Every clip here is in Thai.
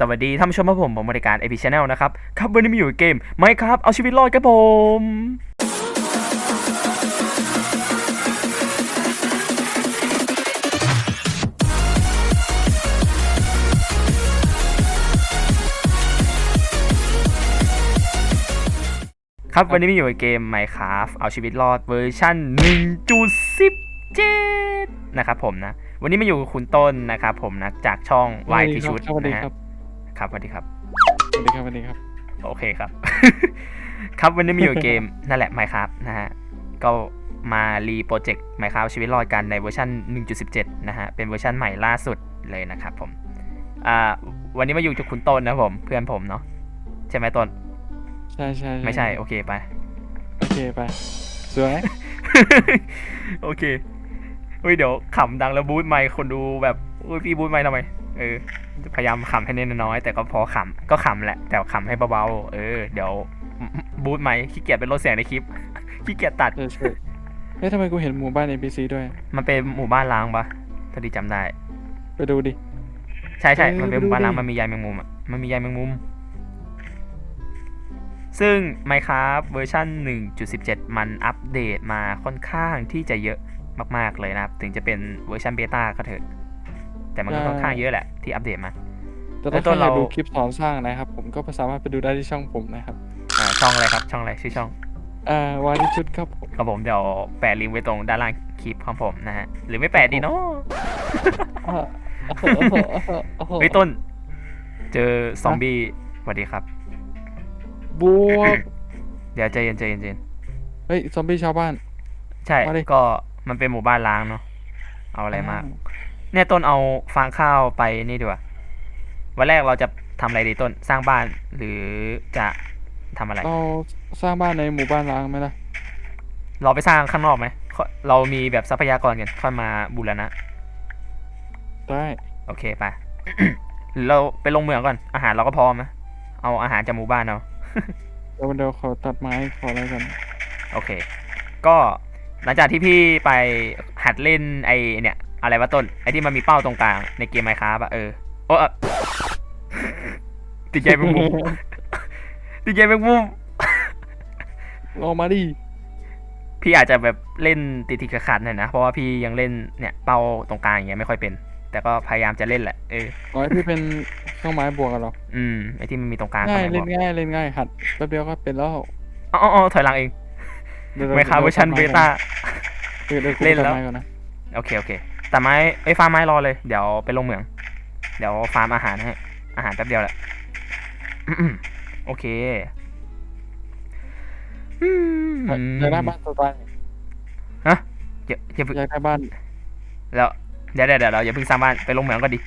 สวัสดีท่านผู้ชมครับผมผมบริการ AP Channel นะครับ ครับวันนี้มาอยู่กับเกมไหมครับ เอาชีวิตรอดครับผม ครับวันนี้มาอยู่กับเกม Minecraft เอาชีวิตรอดเวอร์ชัน1.17 นะครับผมนะ วันนี้มาอยู่กับคุณต้นนะครับผมนะจากช่องวายที่ชุดสวัสดีนะฮะ ครับครับสวัสดีครับ สวัสดีครับสวัสดีครับ โอเคครับ ครับวันนี้มีอยู่เกมนั่นแหละ Minecraft นะฮะก็มารีโปรเจกต์ Minecraft ชีวิตรอดกันในเวอร์ชัน1.17 นะฮะ เป็นเวอร์ชันใหม่ล่าสุดเลยนะครับผมอ่าวันนี้มาอยู่กับคุณต้นนะครับผมเพื่อนผมเนาะใช่ไหมต้น ใช่ใช่ไม่ใช่โอเคไป โอเคไป สวย โอเคเฮ้ยเดี๋ยวขำดังแล้วบูทไมค์คนดูแบบอุ้ยพี่บูทไมค์ทำไมเออ พยายามขำให้เน้นน้อยๆแต่ก็พอขำก็ขำแหละ แต่ขำให้เบาๆเออ เดี๋ยวบูทไมค์ขี้เกียจเป็นลดเสียงในคลิปขี้เกียจตัดใช่ใช่เฮ้ยทำไมกูเห็นหมู่บ้าน NPC ด้วย มันเป็นหมู่บ้านล้างปะถ้าที่จำได้ ไปดูดิ ใช่ใช่เออมันเป็นหมู่บ้านล้างไปดูดิมันมียายแมงมุมอะมันมียายแมงมุม ซึ่ง Minecraft เวอร์ชัน1.17 มันอัปเดตมาค่อนข้างที่จะเยอะมากๆเลยนะครับ ถึงจะเป็นเวอร์ชันเบต้าก็เถอะ แต่มันก็ค่อนข้างเยอะแหละที่อัปเดตมาแต่แล้ถ้าวต้ใครนอยากเราดูคลิปสอนสร้างนะครับ ผมก็สามารถไปดูได้ที่ช่องผมนะครับอ่าช่องอะไรครับ ช่องอะไรชื่อช่องอ่าวานิชุดครับผมครับผมเดี๋ยวแปะลิงก์ไว้ตรงด้านล่างคลิปของผมนะฮะหรือไม่แปะดีเนาะอ่าโอ้โหโอ้โหโอ้โหเฮ้ยต้น เจอซอมบี้สวัสดีครับบวกเดี๋ยวใจเย็นใจเย็นใจเย็นเฮ้ยซอมบี้ชาวบ้าน ใช่มาดิก็มันเป็นหมู่บ้านล้างเนาะเอาอะไรมาก เนี่ยต้นเอาฟางข้าวไปนี่ดีกว่าวันแรกเราจะทำอะไรดีต้นสร้างบ้านหรือจะทำอะไร เราสร้างบ้านในหมู่บ้านล้างไหมล่ะ เราไปสร้างข้างนอกไหมค่อยเรามีแบบทรัพยากรกันค่อยมาบูรณะ ได้โอเคไป หรือเราไปลงเมืองก่อน อาหารเราก็พร้อมนะเอาอาหารจากหมู่บ้านเอาเดี๋ยวเดี๋ยวขอตัดไม้ขออะไรกัน โอเค ก็หลังจากที่พี่ไปหัดเล่นไอเนี่ย อะไรวะต้น ไอที่มันมีเป้าตรงกลางในเกมไมค้าอะเออ โอ้เอ่อติดใจเป็นมุมติดใจเป็นมุมลองมาดิ พี่อาจจะแบบเล่นติดติดๆขัดๆหน่อยนะ เพราะว่าพี่ยังเล่นเนี่ยเป้าตรงกลางอย่างเงี้ยไม่ค่อยเป็น แต่ก็พยายามจะเล่นแหละ เออขอให้พี่เป็นเครื่องไม้บวกกันหรอ อืม ไอที่มันมีตรงกลางง่ายข้างในเล่บนอกง่ายเล่นง่ายหัดแป๊บเดียวก็เป็นแล้ว อ๋ออ๋ออ๋อถอยหลังเองดี๋ยวไมค้าเวอร์ชันเบต้าเดี๋ยวเดี๋ยวกูเล่นแล้วตัดไม้ก่อนนะโอเคโอเค แต่ไม้ไอ้ยฟาร์มไม้รอเลย เดี๋ยวไปลงเหมือง เดี๋ยวฟาร์มอาหารให้ อาหารแป๊บเดียวแหละโอเคอืมอยากได้บ้านสไตล์ฮะอย่าอย่าเพิ่งอยากได้บ้านแล้วเดี๋ยวเดี๋ยวเดี๋ยวเราอย่าเพิ่งสร้างบ้านไปลงเหมืองก็ดี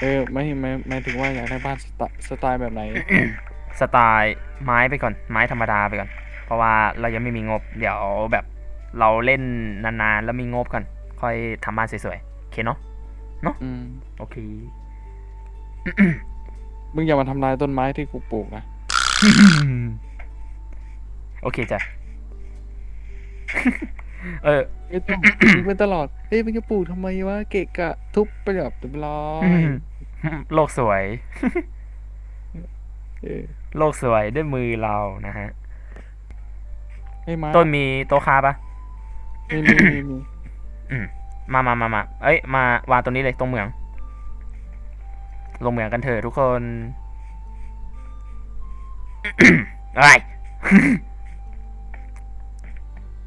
เออไม่ไม่ไม่ถึงว่าอยากได้บ้านสไตล์สไตล์แบบไหน สไตล์ไม้ไปก่อน ไม้ธรรมดาไปก่อน เพราะว่าเรายังไม่มีงบ เดี๋ยวแบบเราเล่นนานๆแล้วมีงบก่อน ค่อยทำบ้านสวยๆโอเคเนาะอืมโอเค มึงอย่ามาทำลายต้นไม้ที่กูปลูกนะโอเคจ้ะ เออ ไม่ต้อง มึงเป็นตลอดเฮ้ยมึงจะปลูกทำไมวะเกะกะทุบไปแบบเรียบร้อยโลกสวย เออโลกสวยด้วยมือเรานะฮะให้ไม้ต้นมีโต๊ะค้าปะมีมีมีมี มามามามาเอ้ย มาวางตรงนี้เลยตรงเหมือง ลงเหมืองกันเถอะทุกคนอะไร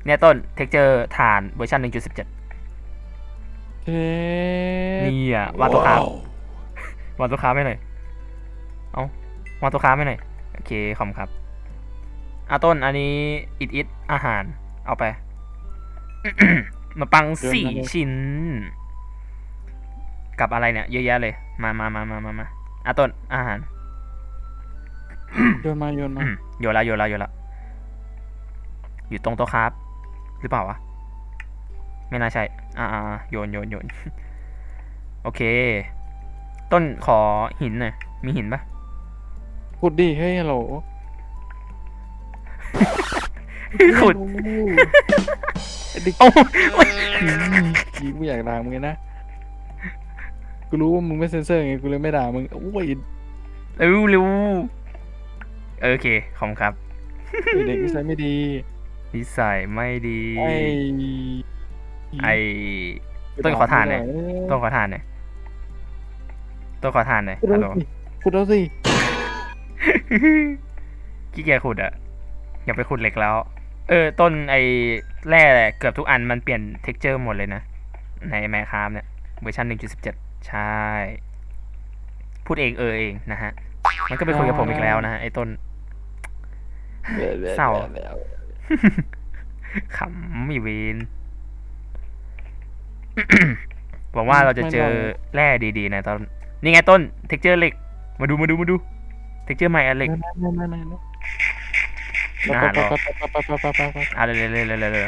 เนี่ยต้นเท็กเจอร์ฐานเวอร์ชัน1.17เท่นี่อะวางตัวค้าวางตัวค้าไม่หน่อยเอาวางตัวค้าไม่หน่อยโอเคขอบคุณครับอาต้นอันนี้อิดอิดอาหาร เอาไป มาปังสี่ชิ้น กับอะไรเนี่ย เยอะแยะเลย มามามามามามาอาต้นอาหารโยนมาโยนมาอืมโยนละโยนละโยนละอยู่ตรงโต๊ะครับ หรือเปล่าวะ ไม่น่าใช่ อ่าอ่าอ่าโยนโยนโยนโอเค ต้นขอหินหน่อยมีหินปะขุดดิเฮ้ยฮัลโหล ขุดไม่รู้ไอ้เดิโอ้ยิงไม่อยากด่ามึงไงนะกูรู้ว่ามึงไม่เซ็นเซอร์ไงกูเลยไม่ด่ามึงโอ้ยเร็วเร็วเออโอเคขอบคุณครับเด็กนิสัยไม่ดีนิสัยไม่ดี ไอ้ไอต้นขอทานหน่อยต้นขอทานหน่อยต้นขอทานหน่อยพูดฮัลแล้โหลวสิพูดแล้วสิขี้เกียจขุดอะอย่าไปขุดเหล็กแล้ว เออต้นไอแร่เกือบทุกอันมันเปลี่ยนเท็กเจอร์หมดเลยนะ ในแมคคามเนี่ยเวอร์ชัน1.17 ใช่ พูดเองเออเองนะฮะ มันก็ไปคุยกับผมอีกแล้วนะฮะ ไอ้ต้นเศร้าขำมีเวนหวังว่าเราจะเจอแร่ดีๆนะตอน นี่ไงต้นเท็กเจอร์เหล็ก มาดูมาดูมาดูเท็กเจอร์ใหม่อันเหล็ก หารอะเร็วเร็เร็วเร็เร็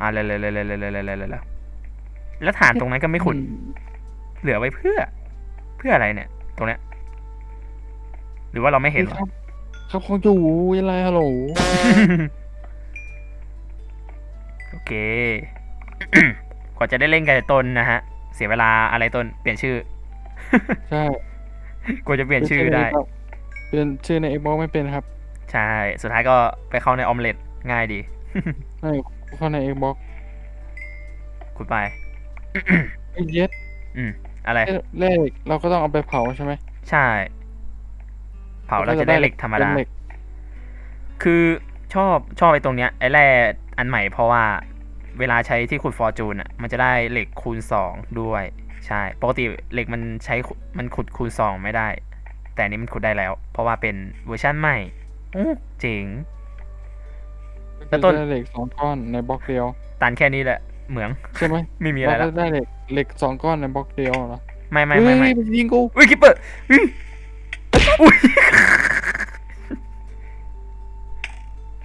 อะเร็วเร็วเร็เร็เร็เร็แล้วฐานตรงนั้นก็ไม่ขุด เหลือไว้เพื่อ เพื่ออะไรเนี่ย ตรงเนี้ย หรือว่าเราไม่เห็นหรอครับของจูยังไงฮัลโหลโอเคกว่าจะได้เล่นกับต้นนะฮะ เสียเวลาอะไรต้น เปลี่ยนชื่อ ใช่กว่าจะเปลี่ยนชื่อได้ เปลี่ยนชื่อใน Xbox ไม่เป็นครับใช่ สุดท้ายก็ไปเข้าในออมเล็ตง่ายดีให้เข้าใน Xbox ขุดไปไอ้เย็ดอืม อะไร เลขเราก็ต้องเอาไปเผาใช่ไหมใช่ เผาเราจะได้เหล็กธรรมดา เป็นเหล็กคือชอบชอบไอ้ตรงเนี้ยไอ้แร่อันใหม่เพราะว่าเวลาใช้ที่ขุดฟอร์จูนอะมันจะได้เหล็กคูณสองด้วย ใช่ ปกติเหล็กมันใช้ขุมันขุดคูณสองไม่ได้ แต่อันนี้มันขุดได้แล้ว เพราะว่าเป็นเวอร์ชันใหม่อู้เจ๋ง แล้วต้น ได้เหล็กสองก้อนในบล็อกเดียว ตันแค่นี้แหละ เหมือง ใช่ไหมไม่มีอะไรเราแล้วก็ได้เหล็กเหล็กสองก้อนในบล็อกเดียวเหรอไม่ไม่ไม่ไม่เฮ้ยนยิงกูอุ้ยคิปเปอร์อุ้ยอุ้ย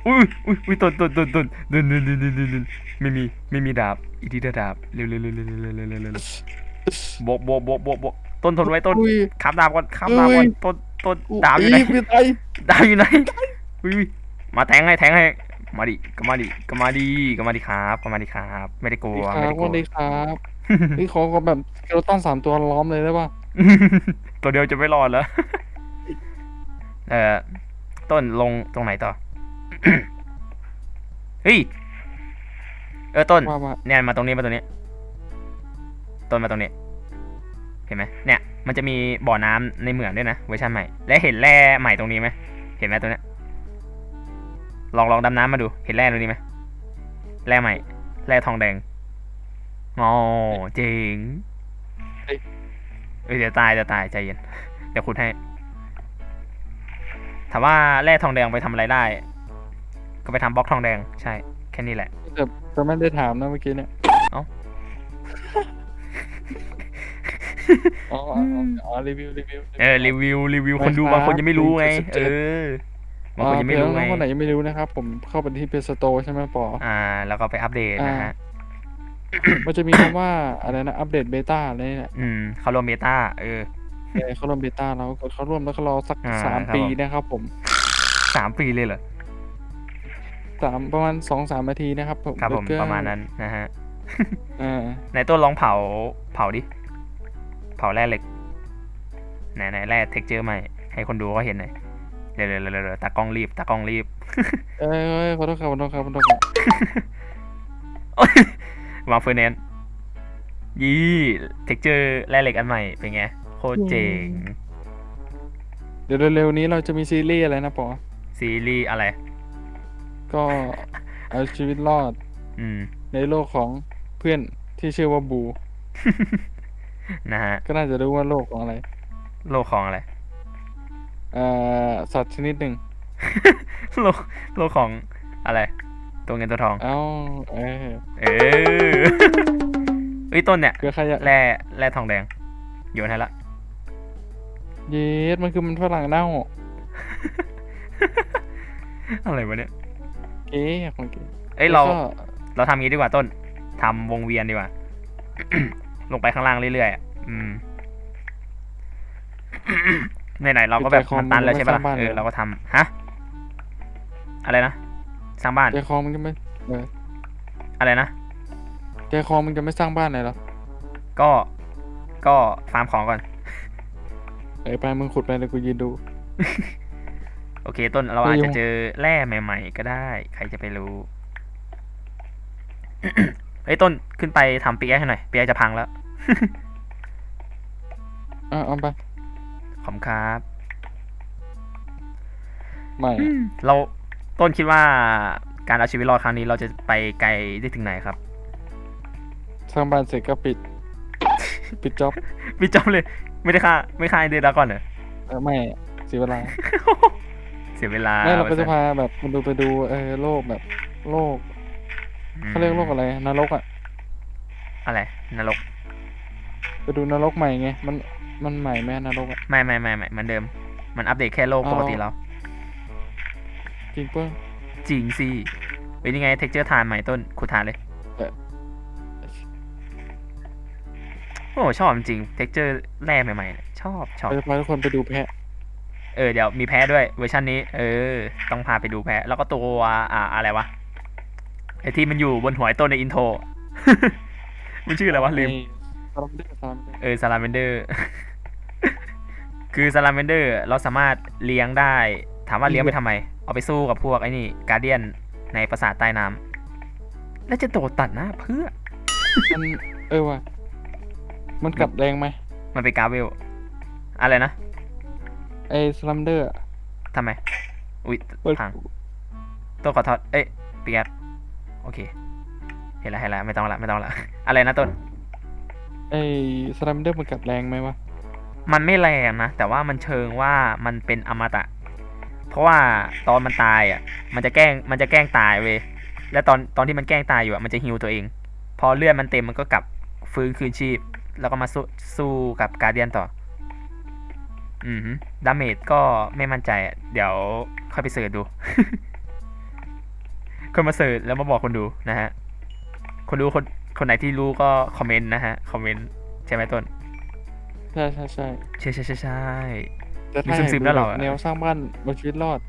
อุ้ยอุ้ยอุ้ยต้นต้นต้นต้นต้นต้นต้นต้นต้นต้นไม่มีไม่มีดาบอีทีดาบเร็วเร็วเร็วเร็วเร็วเร็วเร็วเร็วเร็วบวกบวกบวกบวกบวก ต้นทนไว้ต้นอุ้ยขับดาบก่อนขับดาบก่อนต้นต้นดาบอยู่ไหนพี่ไตายดาบอยู่ไหนอุ้ยอุ้ยมาแทงให้แทงให้มาดิก็มาดิก็มาดิก็มาดิครับก็มาดิครับ ไม่ได้กลัวคไม่รับได้กลัวัวนดีครับพี่ขอขอแบบเราต้องสามตัวล้อมเลยได้ป่ะตัวเดียวจะไม่รอดแล้ว เอ่อ ต้นลงตรงไหนต่อ เฮ้ย เออต้น ว่าว่าเนี่ยมาตรงนี้มาตรงนี้ ต้นมาตรงนี้ เห็นไหมเนี่ยมันจะมีบ่อน้ำในเหมืองด้วยนะเวอร์ชันใหม่ และเห็นแร่ใหม่ตรงนี้ไหมเห็นไหมตรงเนี้ยลองลองดำน้ำมาดูเห็นแร่ตรงนี้ไหมแร่ใหม่แร่ทองแดงอ๋อเจ๋งเอ้ยเดี๋ยวตายเดี๋ยวตายใจเย็นเดี๋ยวคุณให้ถามว่าแร่ทองแดงไปทำอะไรได้ ก็ไปทำบล็อกทองแดงใช่แค่นี้แหละแต่แต่ไม่ได้ถามนะเมื่อกี้เนี่ยเอ้า อ๋ออ๋ออ๋ออ๋อรีวิวรีวิวเออรีวิวรีวิวคนดูไม่ครับบางคนยังไม่รู้ไง1.17เออบางคนยังไม่รู้อ๋อไงเผื่อน้องๆคนไหนยังไม่รู้นะครับ ผมเข้าไปที่เพจสโตใช่ไหมปออ่า แล้วก็ไปอัปเดตนะฮะมันจะมีคำว่าอะไรนะอัปเดตเบต้าอะไรเนี่ยอืมเขารวมเบต้าเออเออเขาร่วมเบต้าแล้วกดเข้าร่วมแล้วก็รอสักอ่าสามครับปีผมนะครับผมสามปีเลยเหรอสามประมาณสองสามนาทีนะครับผมครับผมแล้วก็ประมาณนั้นนะฮะอ่าในต้นลองเผาเผาดิ เผาแร่เหล็กไหนไหนแร่เท็กเจอร์ใหม่ให้คนดูเขาเห็นหน่อยเดี๋ยวเดี๋ยวเดี๋ยวเดี๋ยวตากล้องรีบตากล้องรีบเอ้ยเอ้ยขอโทษครับขอโทษครับขอโทษครับโอ๊ยวางเฟอร์แนนซ์ยี่เท็กเจอร์แร่เหล็กอันใหม่เป็นไงโคตรเจ๋งเดี๋ยวเร็วๆนี้เราจะมีซีรีส์อะไรนะปอซีรีส์อะไร ก็เอาชีวิตรอดอืมในโลกของเพื่อนที่ชื่อว่าบู นะฮะก็น่าจะรู้ว่าโลกของอะไร โลกของอะไรเอ่อสัตว์ชนิดหนึ่ง โลกโลกของอะไร ตัวเงินตัวทอง เอ้าเออเออเฮ้ยต้นเนี่ยเกิดใครอยากแร่แร่ทองแดงโยนให้ละเยสมันคือมันฝรั่งเน่าอะไรวะเนี่ยเก๋ของเก๋เอ้ยเราแล้วก็เราทำงี้ดีกว่าต้นทำวงเวียนดีกว่า ลงไปข้างล่างเรื่อยๆอะอืมไหนๆเราก็แบบมันตันแล้วใช่ปะล่ะเออเราก็ทำฮะอะไรนะสร้างบ้านใจคอมันจะไม่เอออะไรนะใจคอมันจะไม่สร้างบ้านเลยเหรอก็ก็ฟาร์มของก่อนไอ้ไปมึงขุดไปเลยกูยืนดูโอเค ต้นเราเฮ้ยอาจจะยุงเจอแร่ใหม่ ๆ ก็ได้ ใครจะไปรู้ เฮ้ยต้นขึ้นไปทำปีแอคให้หน่อยปีแอคจะพังแล้วอะเอาไปขอบคุณครับไม่อะเราต้นคิดว่าการเอาชีวิตรอดครั้งนี้เราจะไปไกลได้ถึงไหนครับ สร้างบ้านเสร็จก็ปิด ปิดจ็อบพี่จอมเลย ไม่ได้ค่าไม่ค่าไอเดือนละก่อนเหรอ เออไม่อะเสียเวลาเสียเวลาไม่เราก็จะว่พาแบบมันดูไปดูเออโลกแบบ โลกม เขาเรียกโลกอะไรนรกอะอะไรนรกไปดูนรกใหม่ไงมันมันใหม่แม่นรกอะไม่ไม่ไม่ไม่เหมือนเดิม มันอัปเดตแค่โลกอ๋อปกติแล้วจริงเปิ้งจริงสิเป็นยังไงเท็กเจอร์ทานใหม่ต้นขุดทานเลยเออโอ้ชอบจริงเท็กเจอร์แร่ใหม่ๆเนี่ยชอบชอบเราจะพาทุกคนไปดูแพะเออเดี๋ยวมีแพ้ด้วยเวอร์ชันนี้ เออ ต้องพาไปดูแพ้แล้วก็ตัวอ่าอะไรวะ ไอที่มันอยู่บนหัวไอ้ต้นในอินโทร มันชื่ออะไรวะลืม ซาลาเมนเดอร์ซาลาเมนเดอร์เออซาลาเมนเดอร์ คือซาลาเมนเดอร์เราสามารถเลี้ยงได้ ถามว่าเลี้ยงไปทำไม เอาไปสู้กับพวกไอ้นี่การเดียนในปราสาทใต้น้ำแล้วจะโดดตัดหน้าเพื่อ มันเออว่ะมันกัดแรงไหมมันเป็นกาเวล อะไรนะไอ้ซาลาเมนเดอร์อะทำไม อุ้ยเปิดพังต้นขอโทษเอ้ยเปียก โอเค เห็นแล้วเห็นแล้วไม่ต้องละไม่ต้องละ อะไรนะต้น ไอ้ซาลาเมนเดอร์มันกัดแรงไหมวะ มันไม่แรงนะ แต่ว่ามันเชิงว่ามันเป็นอมตะ เพราะว่าตอนมันตายอะ มันจะแกล้งมันจะแกล้งตายเว้ยและตอนตอนที่มันแกล้งตายอยู่อะมันจะฮิวตัวเอง พอเลือดมันเต็มมันก็กลับฟื้นคืนชีพ แล้วก็มาสู้สู้กับการเดียนต่อ อืมดาเมจก็ไม่มั่นใจอะเดี๋ยวค่อยไปเสิร์ชดู ค่อยมาเสิร์ชแล้วมาบอกคนดูนะฮะ คนดูคนคนไหนที่รู้ก็คอมเมนต์นะฮะ คอมเมนต์ใช่ไหมต้น ใช่ใช่ใช่ใช่ใช่ใช่ใช่ แต่มีถ้าอยากซึมๆดูแล้วเหรอแบบแนวสร้างบ้านบนชีวิตรอด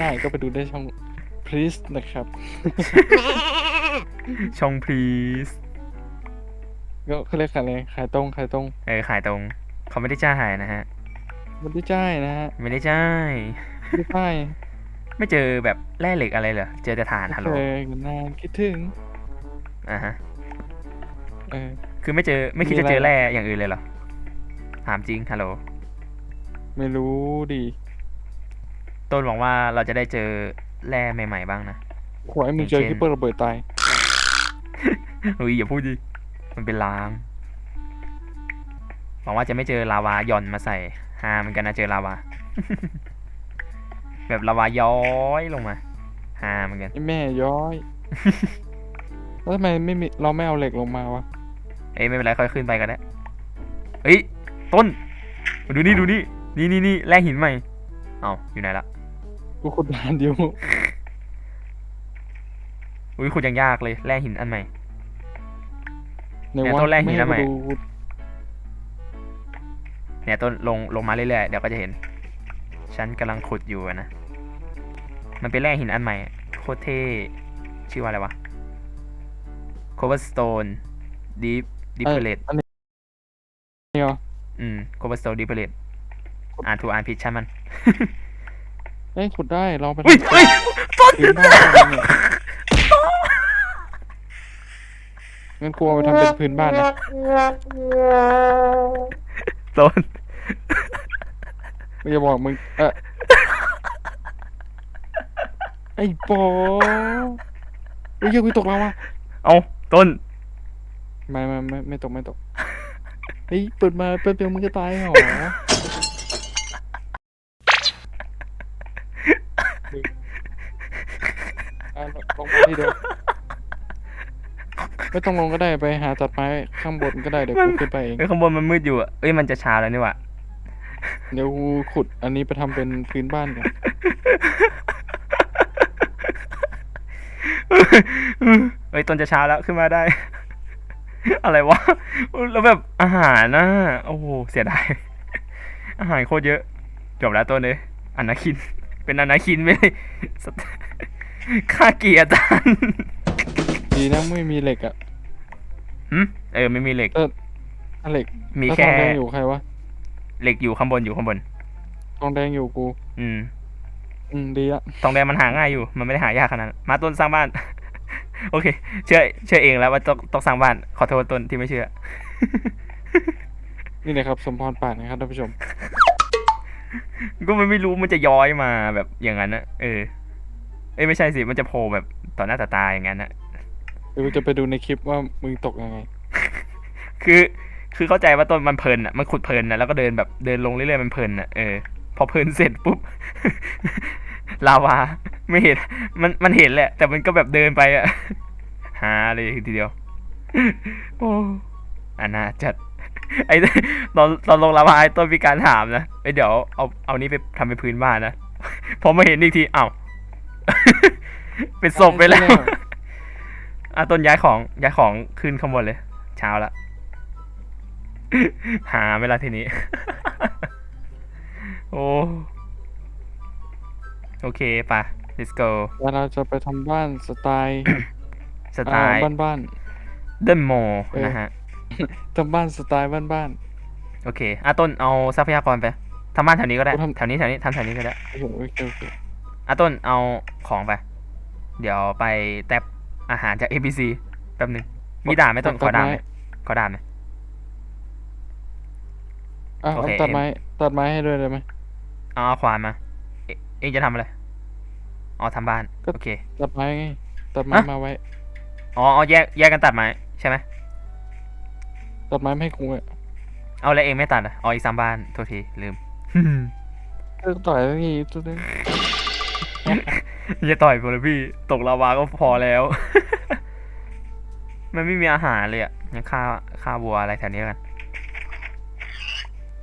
ง่ายๆก็ไปดูได้ช่อง please นะครับ ช่อง please ก็เขาเรียกขายอะไรขายตรงขายตรงเออขายตรง เขาไม่ได้จ้ายนะฮะ มันได้จ่ายนะฮะไม่ได้จ้ายไม่ได้จ่าย ไม่เจอแบบแร่เหล็กอะไรเหรอ เจอแต่ฐานฮัลโหลเคยกันนานคิดถึง อ่าฮะ เออ คือไม่เจอไม่คิดมีจะอะไรเจอแร่อย่างอื่นเลยเหรอ ถามจริงฮัลโหล ไม่รู้ดิต้นหวังว่าเราจะได้เจอแร่ใหม่ๆบ้างนะ ขวายมึงเจออย่างเช่นคิปเปอร์ระเบิดตายเฮ้ยอย่าพูดดิ มันเป็นลางหวังว่าจะไม่เจอลาวาหย่อนมาใส่ฮาเหมือนกันนะเจอลาวา แบบลาวาย้อยลงมาฮาเหมือนกันไอ้แม่ย้อย แล้วทำไมไม่มีเราไม่เอาเหล็กลงมาวะ เอ้ยไม่เป็นไรค่อยขึ้นไปก็ได้เอ้ยต้นมาดูนี่ดูนี่นี่นี่นี่แร่หินใหม่เอาอยู่ไหนละกูขุดนานเดียวอุ้ยขุดยังยากเลยแร่หินอันใหม่ในเนี่ยวัต้นแรกไม่หินให้แล้วไหมกูดูเนี่ยต้นลงลงมาเรื่อยๆเดี๋ยวก็จะเห็น ฉันกำลังขุดอยู่อะนะ มันเป็นแร่หินอันใหม่อะโคตรเท่ชื่อว่าอะไรวะ cobblestone deep deep เอ้ย plate อันนี้เหรออืม cobblestone deep plate อ่านถูกอ่านผิดใช่มันเอ้ยขุดได้ลองไปอุ้ยทำเฮ้ยต้นพื้นบ้านได้ไหมเนี่ยงั้นกูเอาไปทำเป็นพื้นบ้านนะต้นมึงจะบอกมึงเออ ไอ้ปอไอ้ยเหี้ยกูตกแล้ววะเอาต้น ไม่ไม่ไม่ไม่ตกไม่ตกเฮ้ยเปิดมาแป๊บเดียวมึงก็ตายเหรอมึงอะลงมาที่เดิมไม่ต้องลงก็ได้ไปหาตัดไม้ข้างบนก็ได้เดี๋ยวกูขึ้นไปเอง เอ้ยข้างบนมันมืดอยู่อะเอ้ยมันจะเช้าแล้วนี่หว่า เดี๋ยวกูขุดอันนี้ไปทำเป็นพื้นบ้านก่อน เอ้ยต้นจะเช้าแล้วขึ้นมาได้ อะไรวะ แล้วแบบอาหารนะโอ้โหเสียดาย อาหารโคตรเยอะ จบแล้วต้นเลยอนาคิน เป็นอนาคินไม่ได้สัตว์ค่าเกียรติอาจารย์ดีนะไม่มีเหล็กอะหึเออไม่มีเหล็กถ้าเหล็ก มีถ้าแค่ทองแดงอยู่ใครวะ เหล็กอยู่ข้างบนอยู่ข้างบนทองแดงอยู่กู อืม อืมดีละทองแดงมันหาง่ายอยู่ มันไม่ได้หายากขนาดนั้นมาต้นสร้างบ้าน โอเค เชื่อเชื่อเองแล้วว่าต้องต้องสร้างบ้าน ขอโทษต้นที่ไม่เชื่อ นี่เลยครับสมพรปากนะครับท่านผู้ชม ก็มันไม่รู้มันจะย้อยมาแบบอย่างนั้นนะเออ เอ้ยไม่ใช่สิมันจะโผล่แบบต่อหน้าต่อตาอย่างนั้นนะเดี๋ยวกูจะไปดูในคลิปว่ามึงตกยังไง คือ คือเข้าใจว่าต้นมันเพลินอะมันขุดเพลินนะแล้วก็เดินแบบเดินลงเรื่อยๆมันเพลินอะเออ พอเพลินเสร็จปุ๊บ ลาวา ไม่เห็น มันมันเห็นแหละ แต่มันก็แบบเดินไปอะหาเลยทีเดียว โอ้อันน่าจัดไอ้ตอนตอนลงลาวาไอ้ต้นมีการถามนะไอ้ยเดี๋ยวเอาเอานี้ไปทำเป็นพื้นบ้านนะพอมาเห็นอีกทีอ้าวเป็นศพไปแล้วอะต้นย้ายของย้ายของขึ้นข้างบนเลย เช้าละหาเวลาทีนี้ โอ้โอเคปะ let's go แล้วเราจะไปทำบ้านสไตล์สไตล์บ้านบ้านเดินโมเออนะฮะๆทำบ้านสไตล์บ้านบ้านโอเคอะต้นเอาทรัพยากรไปทำบ้านแถวนี้ก็ได้กูทำแถวนี้แถวนี้ทำแถวนี้ก็ได้ๆโอเคโอเคโอเคอะต้นเอาของไป เดี๋ยวไปแท็บอาหารจาก ABC แป๊บหนึงมีด่านไหมต้นขอด่านไหมขอด่านไหมอะโอเคเอาตัดไม้ตัดไม้ให้ด้วยได้ไหม เอาเอาควานมา เอเองจะทำอะไร อ๋อทำบ้าน ก็ โอเค ตัดไม้ไงตัดไม้ฮะ มาไว้อ๋ออ๋อแยกแยกกันตัดไม้ใช่ไหม ตัดไม้ไม่ให้กูอะเอาแล้วเองไม่ตัดอะ อ๋ออีกสามบ้าน โทษทีลืมเออต่อยแล้วนี่ตัวนึงอย่าต่อยกูเลยพี่ ตกลาวาก็พอแล้ว มันไม่มีอาหารเลยอะงั้นฆ่าฆ่าวัวอะไรแถวนี้แล้วกัน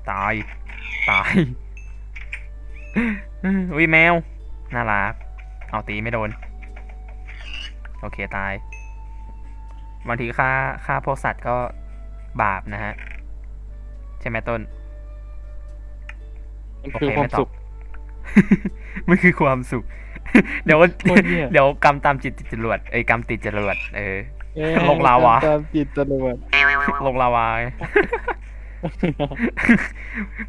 ตาย ตาย อุ้ยแมว น่ารัก เอาตีไม่โดน โอเคตาย บางทีฆ่าฆ่าพวกสัตว์ก็บาปนะฮะ ใช่ไหมต้นมันโอคือเคความไม่ตอบสุขมันคือความสุข เดี๋ยวโคตรเหี้ยเดี๋ยวกรรมตามจิตติดจรวดเอ้ยกรรมติดจรวดเออเอ้ยลงลาวาตามจิตตลอดลงลาวาไง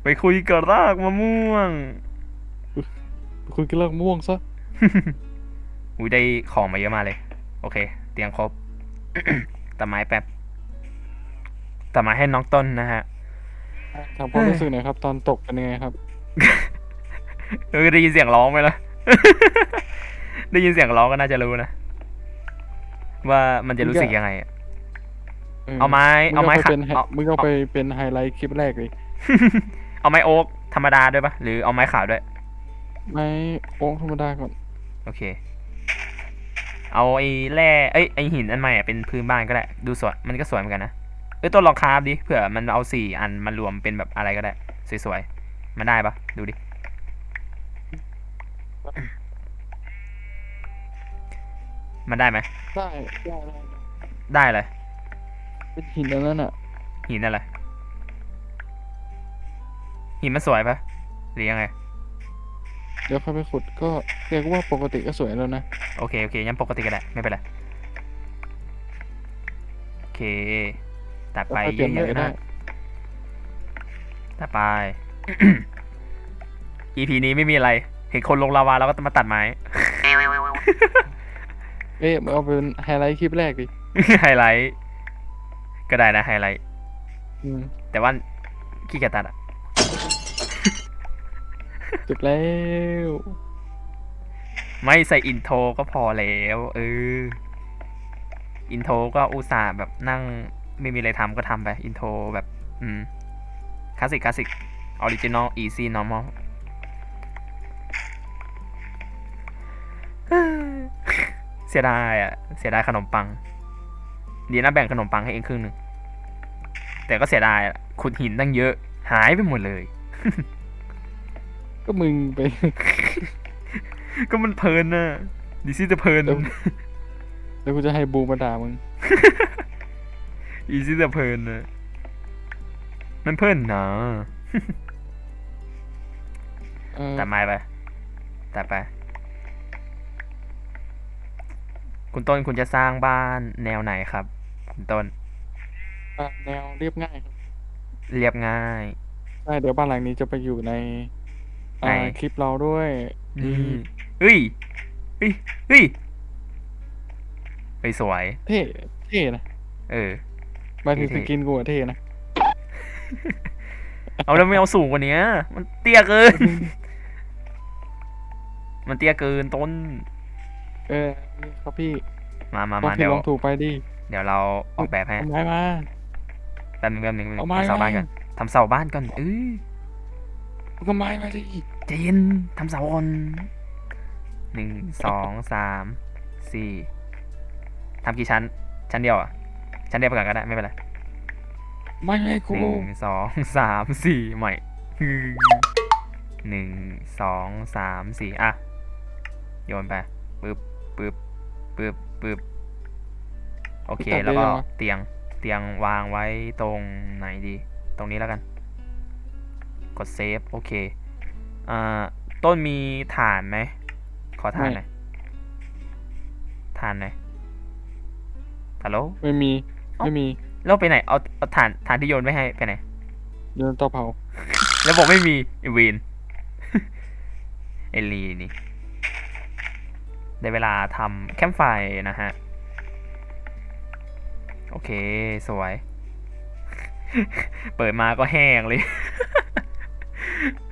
ไปคุยกับรากมะม่วง คุยกันเรื่องม่วงซะอุ้ยได้ของมาเยอะมากเลย โอเค เตียงครบตัดไม้แป๊บตัดไม้ให้น้องต้นนะฮะ ถามความรู้สึกหน่อยครับ ตอนตกเป็นยังไงครับ เออได้ยินเสียงร้องไหมล่ะ ได้ยินเสียงร้องก็น่าจะรู้นะ ว่ามันจะรู้สึกยังไงอะเอาไม้ เอาไม้มึงขัเอาดไปเป็นไฮเอามึงเอาไปเป็นไฮไลท์คลิปแรกเลย เอาไม้โอ๊กธรรมดาด้วยปะหรือเอาไม้ขาวด้วย ไม้โอ้ธรรมดาก่อน โอเค เอาไอ้แร่เอ้ยไอ้หินอันใหม่อะเป็นพื้นบ้านก็ได้ ดูสวยมันก็สวยเหมือนกันนะ เอ้ยต้นลองคราฟดิเผื่อมันเอาสี่อันมันรวมเป็นแบบอะไรก็ได้ สวยๆมันได้ปะดูดิ มันได้ไหมได้ได้ได้ได้เลย เป็นหินอันนั้นอะ หินอะไรหินมันสวยปะหรือยังไง เดี๋ยวค่อยไปขุดก็เรียกว่าปกติก็สวยแล้วนะ โอเค โอเคงั้นปกติก็ได้ ไม่เป็นไร โอเค ตัดแล้วไปค่อยเปลี่ยนใหม่เยก็อะๆได้นะตัดไป EP นี้ไม่มีอะไร เห็นคนลงลาวาแล้วก็มาตัดไม้ เอ๊ะมึงเอาเป็นไฮไลท์คลิปแรกดิ ไฮไลท์ ก็ได้นะไฮไลท์อืมแต่ว่าขี้เกียจตัดอะ จบแล้ว ไม่ใส่อินโทรก็พอแล้วเอออินโทรก็อุตส่าห์แบบนั่งไม่มีอะไรทำก็ทำไป อินโทรแบบ อืมคลาสสิกคลาสสิกออริจินอลอีซี่นอร์มอลเสียดายอะ เสียดายขนมปัง ดีนะแบ่งขนมปังให้เองครึ่งหนึ่ง แต่ก็เสียดายขุดหินตั้งเยอะ หายไปหมดเลย ก็มึงไป ก็มันเพลินน่ะดิซี่จะเพลินเดี๋ยวเดี๋ยวกูจะให้บูมาด่ามึง อีซี่จะเพลินน่ะมันเพลินนะเออตัดไม้ไปตัดไป คุณต้นคุณจะสร้างบ้านแนวไหนครับ คุณต้นอะแนวเรียบง่ายครับเรียบง่าย ใช่เดี๋ยวบ้านหลังนี้จะไปอยู่ใน อ่าไหน คลิปเราด้วยนี่เฮ้ยเฮ้ยเฮ้ยเฮ้ยสวย เท่เท่นะเออ หมายถึงเท่สกินกูอะเท่นะเอาแล้วไม่เอาสูงกว่านี้มันเตี้ยเกิน มันเตี้ยเกินต้น เออนี่ครับพี่มามาลองมาผิดเดี๋ยว ลองถูกไปดิเดี๋ยวเราออกแบบให้เอาไม้มา แป๊บนึงแป๊บนึงแป๊บนึงเอาไม้ทำเสาบ้านมาก่อนทำเสาบ้านก่อนเออ เอาก็ไม้มาดิใจเย็นทำเสาก่อนหนึ่งสองสามสี่ทำกี่ชั้น ชั้นเดียวอะ ชั้นเดียวไปก่อนก็ได้ไม่เป็นไรไม้ไม้หกูนึ่งสองสามสี่ใหม่หนึ่งสองสามสี่อะ โยนไปปึ๊บปึ๊บปึ๊บปึ๊บโอเค แล้วก็เตียง เตียงวางไว้ตรงไหนดี ตรงนี้แล้วกัน กดเซฟโอเคอ่าต้นมีฐานไหมขอฐานหน่อยฐานหน่อยฮัลโหลไม่มีเอ้าไม่มี แล้วไปไหน เอาเอาฐานฐานที่โยนไม่ให้ไปไหนโยนเตาเผา แล้วบอกไม่มีไอวีนไอลีนี่ได้เวลาทำแคมป์ไฟนะฮะ โอเค สวย เปิดมาก็แห้งเลย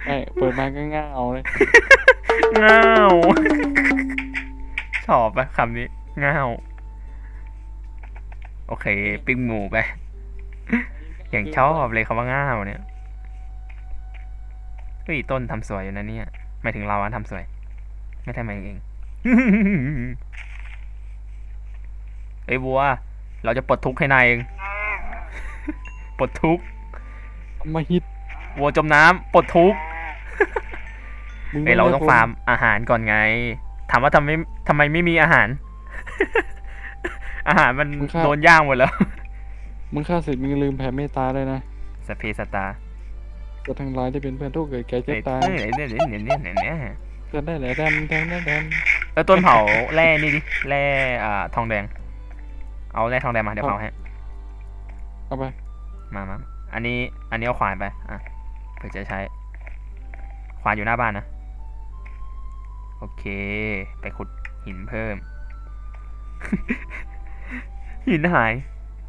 ไม่เปิดมาก็ง่าเอาเลยง่าวชอบปะคำนี้ง่าวโอเค ปิ้งหมูไป อย่างชอบเลยคำว่าง่าวเนี่ยเฮ้ยต้นทำสวยอยู่นะเนี่ยหมายถึงเราอะทำสวย ไม่ใช่หมายถึงเองเอ้ยบัว เราจะปลดทุกข์ให้นายเองปลดทุกข์มาฮิต วัวจมน้ำปลดทุกข์มึเอ้ยเราต้องได้ฟาร์มอาหารก่อนไง ถามว่าทำไมทำไมไม่มีอาหาร อาหารมันโดนย่างหมดแล้ว มึงฆ่าเสร็จมึงลืมแผ่เมตตาเลยนะสพเพสตตาจะทั้งหลายที่เป็นเพื่อนทุกข์เกิดแก่เจ็บเอ้ยตายเนี่ยเนี่ยเนี่ยเนี่ยเนี่ยเนี่ยจะได้แหละแดนแดนแดนแดนเออต้นเผาแร่นี่ดิแร่อ่าทองแดง เอาแร่ทองแดงมาเดี๋ยวเผาให้เอาไป มามาอันนี้ อันนี้เอาขวานไป อะ เผื่อจะใช้ขวานอยู่หน้าบ้านนะ โอเค ไปขุดหินเพิ่ม หินหาย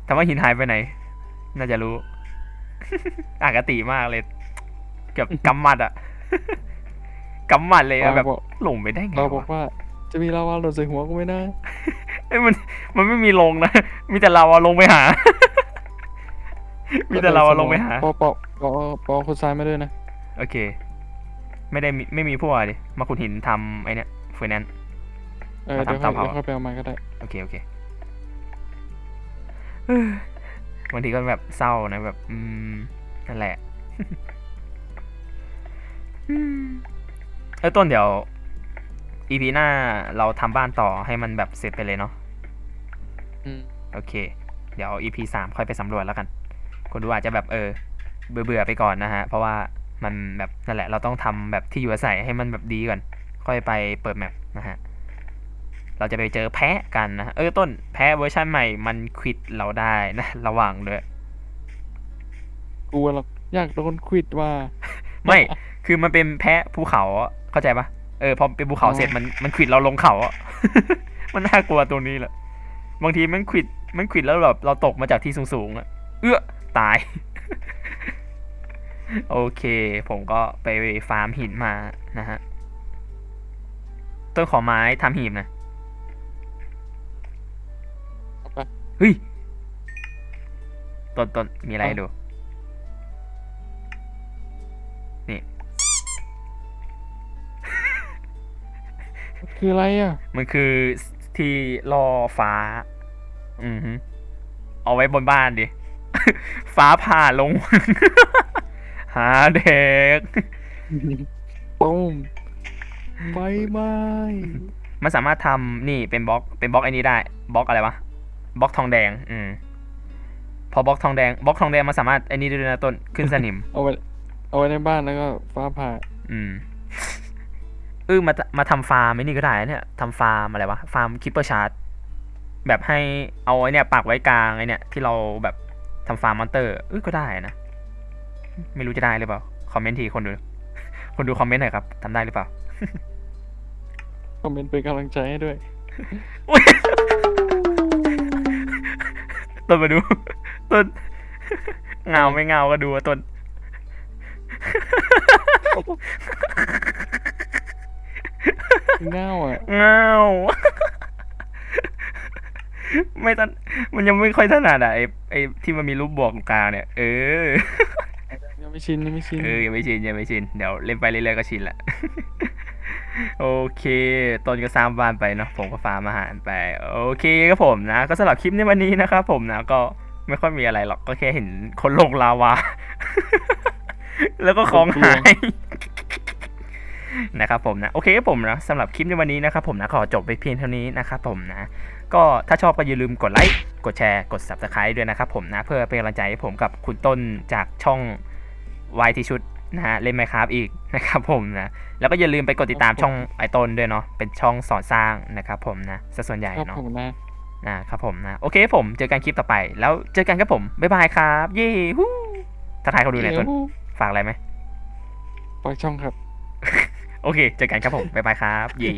ถามว่าหินหายไปไหน น่าจะรู้อากติมากเลย เกือบกำหมัดอะกำหมัดเลยอะแบบเราบอกหลงไปได้ไงเราบอกวะว่า จะมีลาวาหล่นใส่หัวกูไหมนะเอ้ยมัน มันไม่มีลงนะ มีแต่เราอะลงไปหา มีแต่เราอะลงไปหาปอปอ ปอปอคนซ้ายมาด้วยนะ โอเค ไม่ได้มีไม่มีพวกอะไรดิมาขุดหินทำไอเนี้ยเฟอร์นัน เออมาเดี๋ยวทำค่อยเตาเผาเดี๋ยวค่อยไปเอามาก็ได้ โอเค โอเคเอ้ยบางทีก็แบบเศร้านะแบบ อืม นั่นแหละ อืมเออต้นเดี๋ยวอีพีหน้าเราทำบ้านต่อให้มันแบบเสร็จไปเลยเนาะ อืม โอเค เดี๋ยว EP สามค่อยไปสำรวจแล้วกัน คนดูอาจจะแบบเออ เบื่อเบื่อๆไปก่อนนะฮะ เพราะว่ามันแบบนั่นแหละเราต้องทำแบบที่อยู่อาศัยให้มันแบบดีก่อน ค่อยไปเปิดแมปนะฮะ เราจะไปเจอแพะกันนะฮะเออต้นแพะเวอร์ชันใหม่มันควิดเราได้นะระวังด้วยกลัวหรอกอยากโดนควิดว่า ไม่คือมันเป็นแพะภูเขาอะเข้าใจปะเออพอเป็นภูเขาอ๋อเสร็จมันมันควิดเราลงเขาอะมันน่ากลัวตรงนี้แหละบางทีมันควิดมันควิดแล้วแบบเราตกมาจากที่สูงๆอะเอื้อตาย โอเค ผมก็ไปฟาร์มหินมานะฮะ ต้นขอไม้ทำหีบนะเอาไปเฮ้ยต้นต้นมีอะไรให้ดูคืออะไรอะ มันคือที่ล่อฟ้า อือฮึเอาไว้บนบ้านดิ ฟ้าผ่าลง หาเด็กปุ้มไฟไหม้มันสามารถทำนี่เป็นบล็อกเป็นบล็อกไอ้นี้ได้บล็อกอะไรวะบล็อกทองแดง อืมพอบล็อกทองแดงบล็อกทองแดงมันสามารถไอ้นี้ได้ด้วยนะต้นขึ้นสนิม เอาไว้เอาไว้ในบ้านแล้วก็ฟ้าผ่าอืมเออมามาทำฟาร์มไอ้นี่ก็ได้นะเนี่ยทำฟาร์มอะไรวะฟาร์มคิปเปอร์ชาร์ดแบบให้เอาไอ้เนี่ยปักไว้กลางไอ้เนี่ยที่เราแบบ ทำฟาร์มมอนเตอร์เออก็ได้นะ ไม่รู้จะได้หรือเปล่า คอมเมนต์ทีคนดู คนดูคอมเมนต์หน่อยครับทำได้หรือเปล่า คอมเมนต์เป็นกำลังใจให้ด้วยอุ๊ยต้นมาดู ต้น เงาไม่เงาก็ดูว่าต้น เง่าอะ เงา ไม่ตันมันยังไม่ค่อยถนัดอะไอไอที่มันมีรูปบวกตรงกลางเนี่ย เออ ยังไม่ชินยังไม่ชินเออยังไม่ชินยังไม่ชิน เดี๋ยวเล่นไปเรื่อยๆก็ชินแหละโอเคต้นก็สร้างบ้านไปเนาะ ผมก็ฟาร์มอาหารไป โอเคครับผมนะ ก็สำหรับคลิปในวันนี้นะครับผมนะ ก็ไม่ค่อยมีอะไรหรอก ก็แค่เห็นคนลงลาวา แล้วก็ของหาย นะครับผมนะโอเคครับผมนะสำหรับคลิปในวันนี้นะครับผมนะขอจบไปเพียงเท่านี้นะครับผมนะก็ถ้าชอบก็อย่าลืมกดไลค์กดแชร์กด subscribe ด้วยนะครับผมนะเพื่อเป็นกำลังใจให้ผมกับคุณต้นจากช่อง y ที่ชุดนะฮะเล่นไมครับอีกนะครับผมนะแล้วก็อย่าลืมไปกดติดตามช่องไอต้นด้วยเนาะเป็นช่องสอนสร้างนะครับผมนะซะส่วนใหญ่ครับเนาะผมนะนะครับผมนะโอเคครับผมเจอกันคลิปต่อไป แล้วเจอกันครับผมบ๊ายบายครับเย้ฮู้ทักทายเขาดูหน่อยต้นฝากอะไรไหมปล่อยช่องครับ โอเค เจอกันครับผม บ๊ายบายครับ เย่